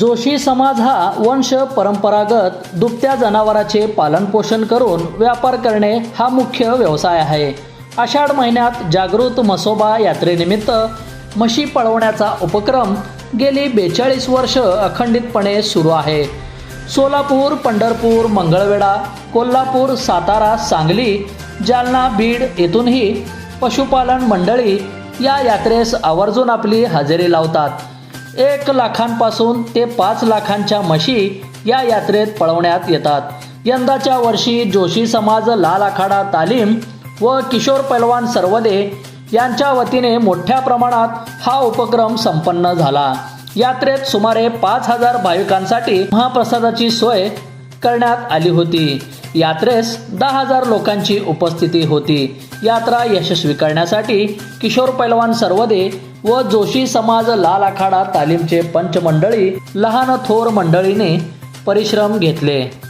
जोशी समाज हा वंश परंपरागत दुभत्या जनावराचे पालनपोषण करून व्यापार करणे हा मुख्य व्यवसाय आहे. आषाढ महिन्यात जागृत मसोबा यात्रेनिमित्त म्हशी पळवण्याचा उपक्रम गेली बेचाळीस वर्ष अखंडितपणे सुरू आहे. सोलापूर पंढरपूर मंगळवेढा कोल्हापूर सातारा सांगली जालना बीड येथूनही पशुपालन मंडळी या यात्रेस आवर्जून आपली हजेरी लावतात. एक लाखांपासून ते पाच लाखांच्या म्हशी या यात्रेत पळवण्यात येतात. यंदाच्या वर्षी जोशी समाज लाल आखाडा तालीम व किशोर पैलवान सर्वदे यांच्या वतीने मोठ्या प्रमाणात हा उपक्रम संपन्न झाला. यात्रेत सुमारे पाच हजार भाविकांसाठी महाप्रसादाची सोय करण्यात आली होती. यात्रेस दहा हजार लोकांची उपस्थिती होती. यात्रा यशस्वी करण्यासाठी किशोर पैलवान सर्वदे व जोशी समाज लाल आखाडा तालीमचे पंचमंडळी लहान थोर मंडळीने परिश्रम घेतले.